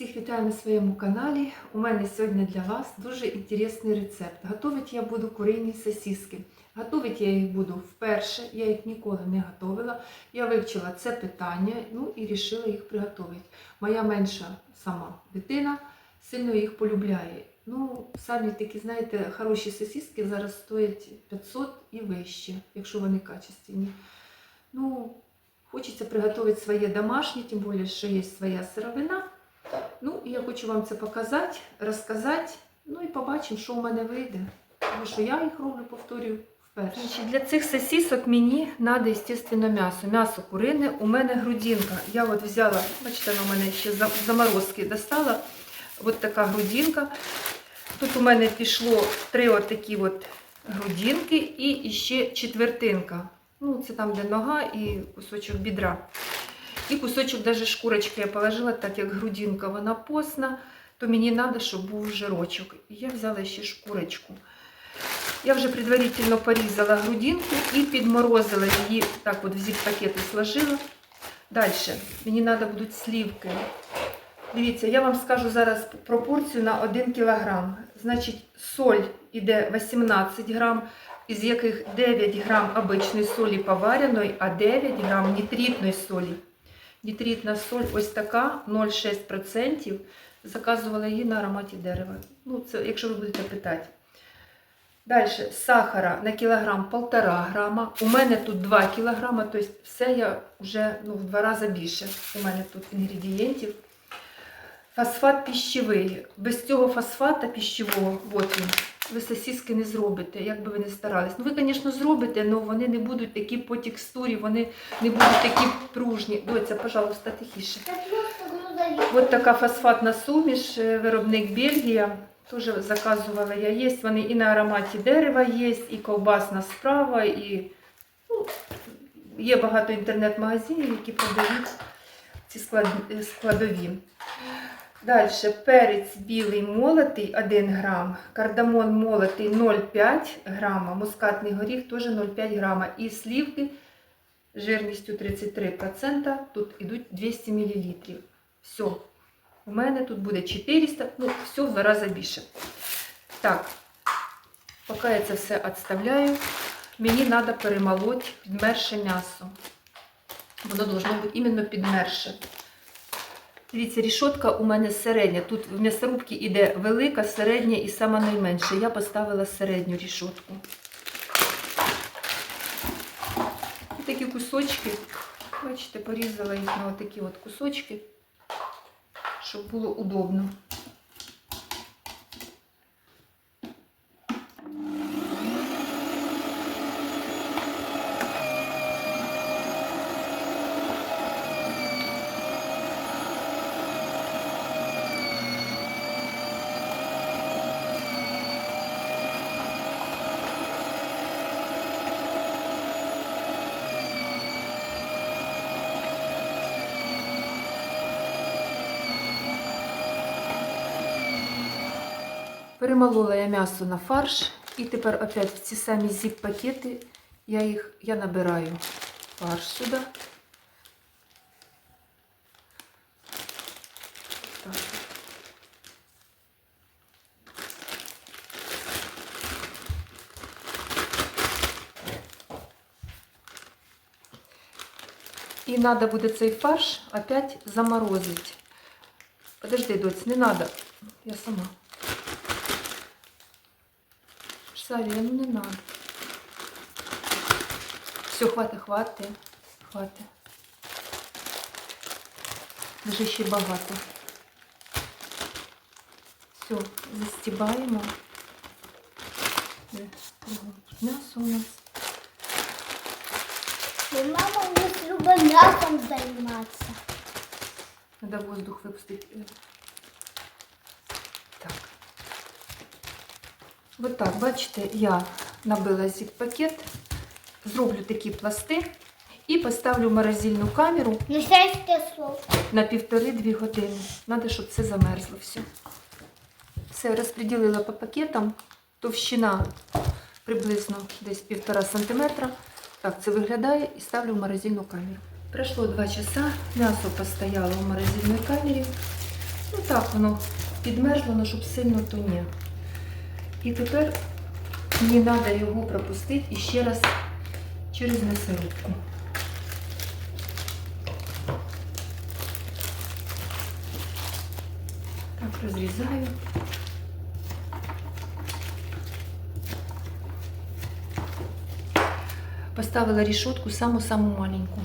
Всіх вітаю на своєму каналі. У мене сьогодні для вас дуже інтересний рецепт. Готувати я буду курині сосиски. Готувати я їх буду вперше, я їх ніколи не готувала. Я вивчила це питання ну і вирішила їх приготувати. Моя менша сама дитина сильно їх полюбляє. Ну, самі такі, знаєте, хороші сосиски зараз стоять 500 і вище, якщо вони качественні. Ну, хочеться приготувати своє домашнє, тим більше, що є своя сировина. Ну, я хочу вам це показати, розказати, ну і побачимо, що у мене вийде. Тому що я їх роблю, повторюю, вперше. Для цих сосисок мені треба, звісно, м'ясо. М'ясо курине, у мене грудинка. Я от взяла, бачите, вона у мене ще заморозки достала. От така грудинка. Тут у мене пішло три отакі от грудинки і ще четвертинка. Ну, це там, де нога і кусочок бідра. І кусочок даже шкурочки я положила, так як грудинка вона постна, то мені треба, щоб був жирочок. І я взяла ще шкурочку. Я вже предварительно порізала грудинку і підморозила її, так от в зіп-пакети сложила. Далі мені треба будуть слівки. Дивіться, я вам скажу зараз пропорцію на 1 кг. Значить, соль іде 18 грам, із яких 9 грам обичної солі повареної, а 9 грам нітритної солі. Нітритна соль ось така 0,6%. Заказувала її на ароматі дерева. Ну, це якщо ви будете питати. Далі сахара на кілограм 1,5 грама. У мене тут 2 кілограма, тобто все я вже ну, в два рази більше. У мене тут інгредієнтів. Фосфат пищевий. Без цього фосфата пищевого, от він, ви сосиски не зробите, як би ви не старались. Ну, ви, звісно, зробите, але вони не будуть такі по текстурі, вони не будуть такі пружні. Доця, пожалуйста, тихіше. Ось така фосфатна суміш, е, виробник Бельгія. Теж заказувала я. Є вони і на ароматі дерева є, і ковбасна справа, і ну, є багато інтернет-магазинів, які продають ці е, складові. Далі перець білий молотий 1 грам, кардамон молотий 0,5 грама, мускатний горіх теж 0,5 грама. І слівки жирністю 33%, тут йдуть 200 мл. Все. У мене тут буде 400, ну, все в два рази більше. Так, поки я це все відставляю, мені треба перемолоти підмерше м'ясо. Воно должно бути іменно підмерше. Дивіться, рішотка у мене середня. Тут в м'ясорубці йде велика, середня і сама найменша. Я поставила середню рішотку. І такі кусочки, бачите, порізала їх на такі от кусочки, щоб було удобно. Перемолола я м'ясо на фарш і тепер опять в ці самі зіп-пакети я їх я набираю фарш сюди. І треба буде цей фарш опять заморозити. Подожди, доць, не треба. Я сама. Ну не надо. Все, хватить, хватить, хватить. Вже ще багато. Все, застібаємо. М'ясо у нас. И мама не любит мясом заниматься. Треба воздух випустити. Ось так, бачите, я набила зіп-пакет, зроблю такі пласти і поставлю в морозильну камеру слов. на півтори-дві години. Треба, щоб це замерзло все. Все, розподілила по пакетам. Товщина приблизно десь півтора сантиметра. Так це виглядає і ставлю в морозильну камеру. Пройшло два часа, м'ясо постояло в морозильній камері. Ну так, воно підмерзло, але щоб сильно то ні. І тепер мені треба його пропустити і ще раз через м'ясорубку. Так, розрізаю. Поставила рішотку саму-саму маленьку.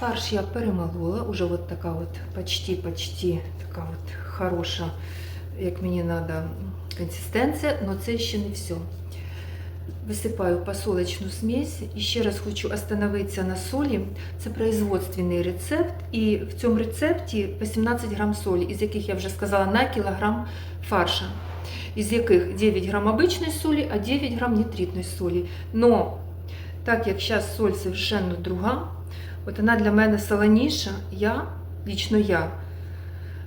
Фарш я перемолола, уже вот така от почти-почти така от хороша, як мені треба, консистенція, але це ще не все. Висипаю посолочну смесь. І ще раз хочу остановитися на солі. Це производственний рецепт. І в цьому рецепті 18 грам солі, із яких я вже сказала на кілограм фарша. Із яких 9 грам обичної солі, а 9 грам нитритної солі. Но так як зараз соль совершенно друга, от вона для мене солоніша, я, лично я,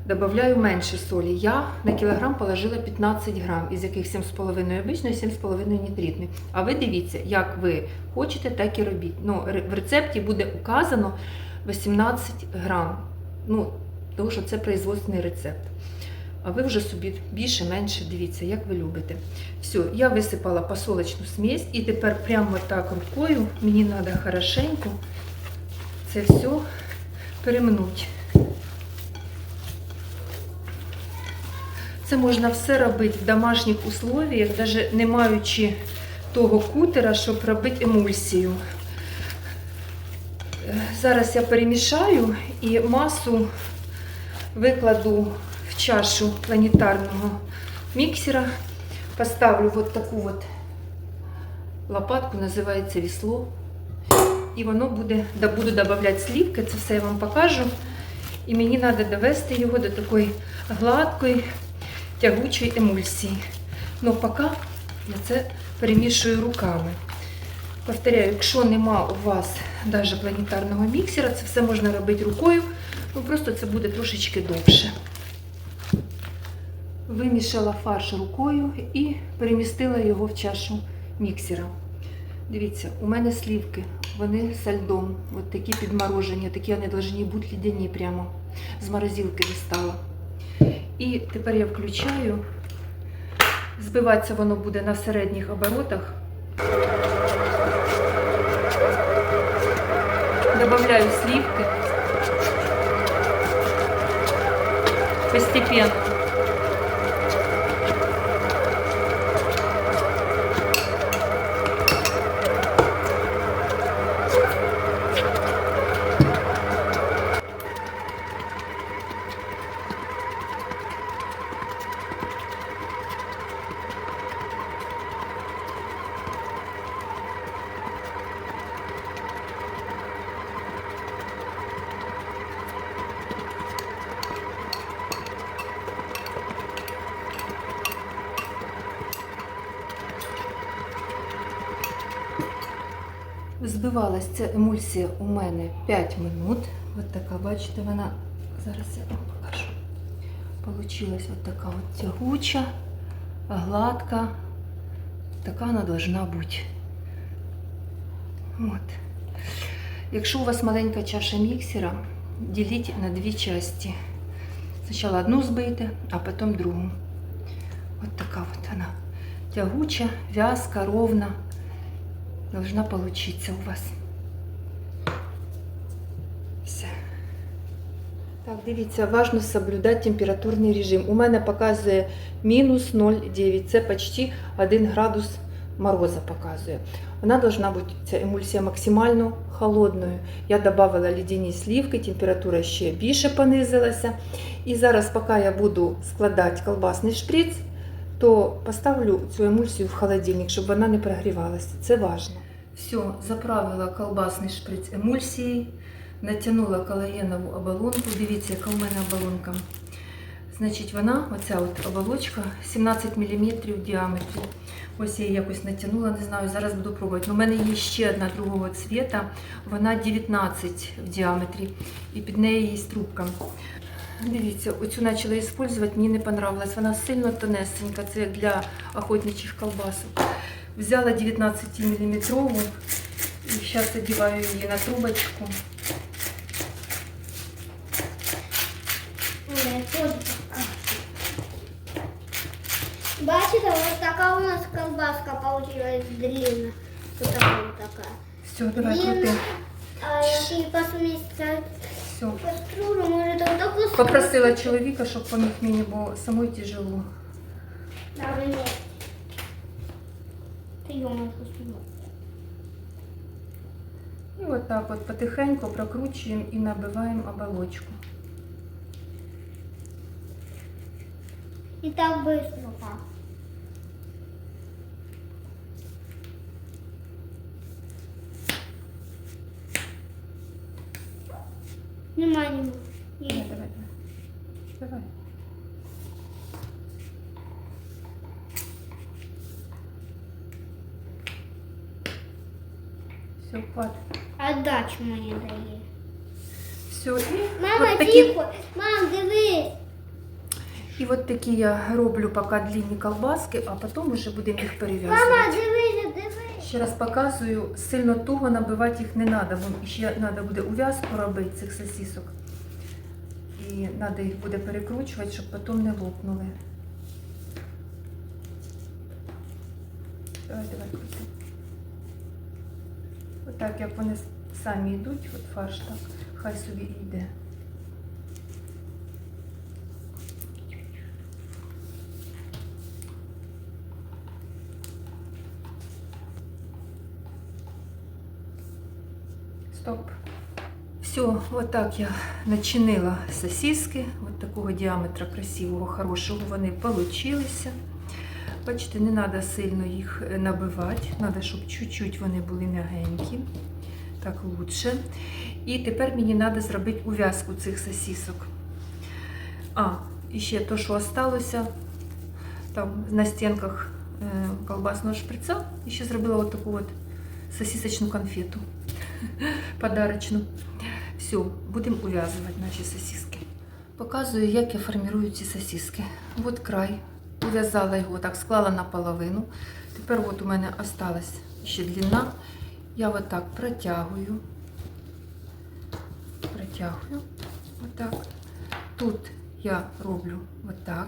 Добавляю менше солі. Я на кілограм положила 15 грам, із яких 7,5 обичної, 7,5 нітритної. А ви дивіться, як ви хочете, так і робіть. Ну, в рецепті буде указано 18 грам. Ну, тому що це производственний рецепт. А ви вже собі більше-менше дивіться, як ви любите. Все, я висипала посолочну смесь і тепер прямо так рукою мені треба хорошенько це все перемнути. Це можна все робити в домашніх условіях, навіть не маючи того кутера, щоб робити емульсію. Зараз я перемішаю і масу викладу в чашу планетарного міксера. Поставлю от таку от лопатку, називається вісло. І воно буде, буду додавати слівки, це все я вам покажу. І мені треба довести його до такої гладкої, тягучої емульсії. Ну, поки я це перемішую руками. Повторяю, якщо нема у вас навіть планетарного міксера, це все можна робити рукою, ну просто це буде трошечки довше. Вимішала фарш рукою і перемістила його в чашу міксера. Дивіться, у мене слівки, вони з льдом, от такі підморожені, такі вони повинні бути лідяні прямо. З морозилки дістала. І тепер я включаю. Збиватися воно буде на середніх оборотах. Добавляю сливки. Постепенно. Збивалась ця емульсія у мене 5 минут. Ось така, бачите, вона, зараз я вам покажу. Получилась от така от тягуча, гладка. Така вона должна бути. От. Якщо у вас маленька чаша міксера, діліть на дві частини. Спочатку одну збийте, а потім другу. От така от вона. Тягуча, вязка, ровна должна получиться у вас. Все. Так, дивіться, важно соблюдати температурний режим. У мене показує мінус 0,9. Це почти 1 градус мороза показує. Вона должна бути, ця емульсія максимально холодною. Я додавала лідяні слівки, температура ще більше понизилася. І зараз, поки я буду складати колбасний шприц, то поставлю цю емульсію в холодильник, щоб вона не прогрівалася. Це важливо. Все, заправила колбасний шприц емульсії, натягнула колагенову оболонку. Дивіться, яка у мене оболонка. Значить, вона, оця от оболочка, 17 мм в діаметрі. Ось я її якось натягнула, не знаю, зараз буду пробувати. У мене є ще одна другого цвіта, вона 19 в діаметрі, і під нею є трубка. Дивіться, оцю почала використовувати, мені не понравилась. Вона сильно тонесенька, це як для охотничих колбасок. Взяла 19 мм і зараз одіваю її на трубочку. Ой, я тоже така. Бачите, ось така у нас колбаска получилась длинна. Вот такая вот такая. Все, давай Длинна. крути. А если посмотреть Все. кастрюлю, может вот такую Попросила чоловіка, щоб поміг мені, бо самой тяжело. Да, нет. Ты ё-моё, кастрюлю. І от так от потихеньку прокручуємо і набиваємо оболочку. И так быстро Нема, нема. Давай, Есть. давай, давай. Давай. Все, хватит. Отдачу мені дає. Все, і Мама, от такі, тихо. Мам, дивись. і от такі я роблю поки длинні колбаски, а потім вже будемо їх перев'язувати. Мама, дивись, дивись. Ще раз показую, сильно туго набивати їх не треба, бо ще треба буде ув'язку робити цих сосисок. І треба їх буде перекручувати, щоб потім не лопнули. Давай, давай, крути. Отак, як вони самі йдуть, от фарш так, хай собі йде. Стоп. Все, вот так я начинила сосиски. Вот такого діаметра красивого, хорошого вони получилися. Бачите, не треба сильно їх е, набивати. Треба, щоб чуть-чуть вони були м'ягенькі. Так лучше. І тепер мені треба зробити ув'язку цих сосисок. А, і ще то, що осталося там на стінках е, колбасного шприца. І ще зробила от таку от сосисочну конфету подарочну. Все, будемо ув'язувати наші сосиски. Показую, як я формую ці сосиски. От край. Ув'язала його так, склала наполовину. Тепер от у мене осталась ще длина. Я от так протягую. Протягую. Отак. Тут я роблю отак.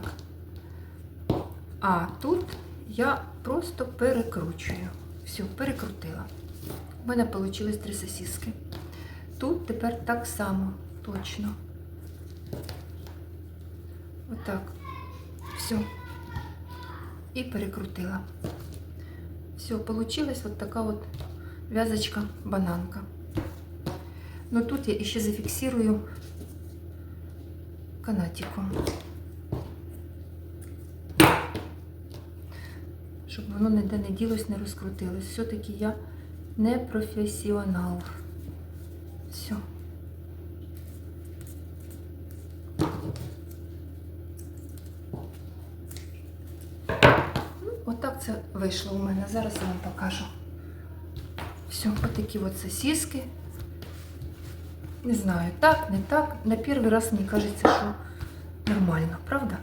А тут я просто перекручую. Все, перекрутила. У мене вийшло три сосиски. Тут тепер так само, точно. Отак. Все. І перекрутила. Все, получилась вот така вот вязочка-бананка. Но тут я ще зафіксирую канатиком. Щоб воно ніде не ділось, не розкрутилось. Все-таки я не професіонал. Все. Ну, Отак це вийшло у мене. Зараз я вам покажу. Все, отакі от сосиски. Не знаю, так, не так. На перший раз мені кажеться, що нормально, правда?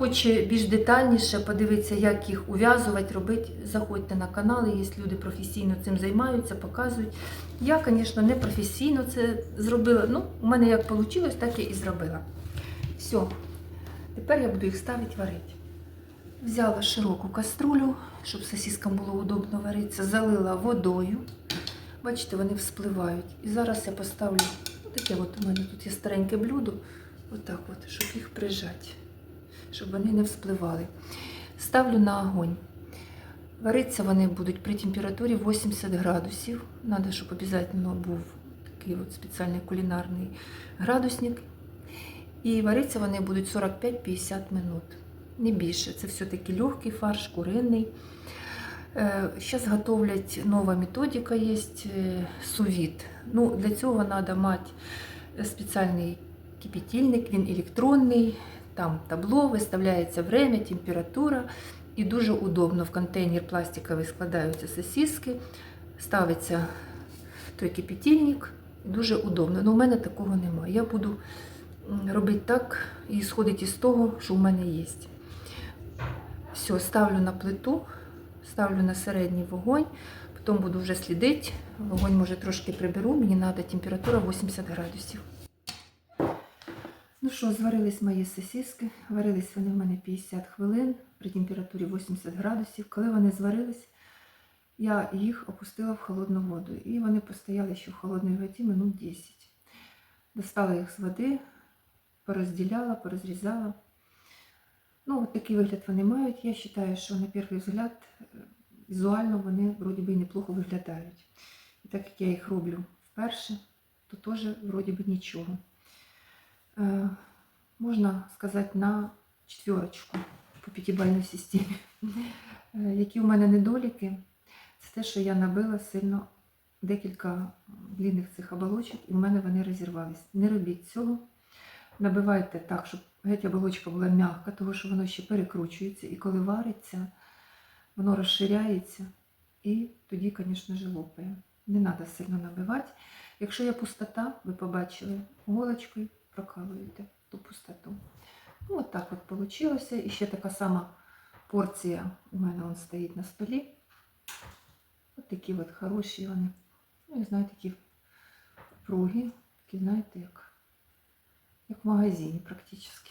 Хоче більш детальніше подивитися, як їх ув'язувати, робити, заходьте на канали, є люди професійно цим займаються, показують. Я, звісно, не професійно це зробила. Ну, у мене як вийшло, так я і зробила. Все. Тепер я буду їх ставити варити. Взяла широку каструлю, щоб сосискам було удобно варитися, залила водою. Бачите, вони вспливають. І зараз я поставлю таке от у мене тут є стареньке блюдо, отак от, щоб їх прижати, щоб вони не вспливали. Ставлю на огонь. Варитися вони будуть при температурі 80 градусів. Треба, щоб обов'язково був такий от спеціальний кулінарний градусник. І варитися вони будуть 45-50 минут. Не більше. Це все-таки легкий фарш, куриний. Зараз готовлять нова методика є сувіт. Ну, для цього треба мати спеціальний кипятильник, він електронний, там табло, виставляється время, температура. І дуже удобно в контейнер пластиковий складаються сосиски, ставиться той кипятильник, і дуже удобно. Ну, у мене такого немає. Я буду робити так і сходити із того, що в мене є. Все, ставлю на плиту, ставлю на середній вогонь, потім буду вже слідити. Вогонь може трошки приберу, мені треба температура 80 градусів. Ну що, зварились мої сосиски. Варились вони в мене 50 хвилин при температурі 80 градусів. Коли вони зварились, я їх опустила в холодну воду. І вони постояли ще в холодній воді минут 10. Достала їх з води, порозділяла, порозрізала. Ну, от такий вигляд вони мають. Я вважаю, що на перший взгляд візуально вони вроді би неплохо виглядають. І так як я їх роблю вперше, то теж вроді би нічого. Е, Можна сказати на четверочку по п'ятибальній системі. Е, Які у мене недоліки, це те, що я набила сильно декілька длинних цих оболочок, і в мене вони розірвались. Не робіть цього. Набивайте так, щоб геть оболочка була м'яка, тому що воно ще перекручується, і коли вариться, воно розширяється, і тоді, звісно ж, лопає. Не треба сильно набивати. Якщо є пустота, ви побачили, голочкою прокалуєте ту пустоту. Ну, от так от вийшло. І ще така сама порція у мене он стоїть на столі. От такі от хороші вони. Ну, не знаю, такі пруги, такі, знаєте, як, як в магазині практично.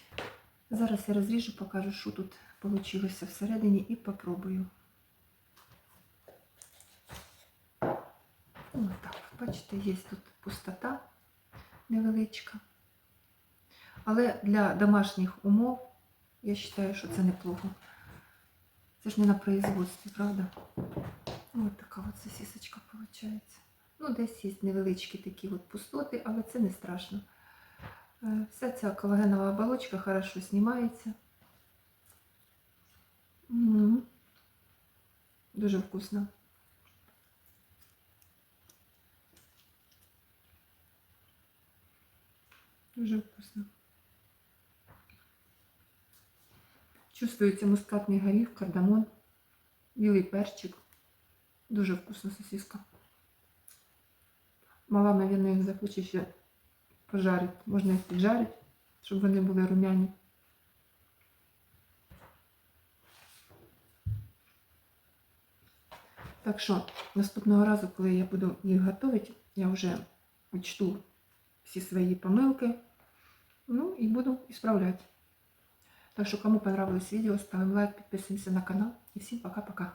Зараз я розріжу, покажу, що тут вийшло всередині і попробую. Ось так, бачите, є тут пустота невеличка. Але для домашніх умов я вважаю, що це неплохо. Це ж не на производстві, правда? Ось така от сосисочка виходить. Ну, десь є невеличкі такі от пустоти, але це не страшно. Е, Вся ця колагенова оболочка хорошо знімається. Дуже вкусно. Дуже вкусно. Чувствується мускатний горіх, кардамон, білий перчик. Дуже вкусна сосиска. Мала, мабуть, їх захоче ще пожарити. Можна їх піджарити, щоб вони були румяні. Так що наступного разу, коли я буду їх готувати, я вже учту всі свої помилки. Ну і буду исправлять. Так что, кому понравилось видео, ставим лайк, подписываемся на канал. И всем пока-пока.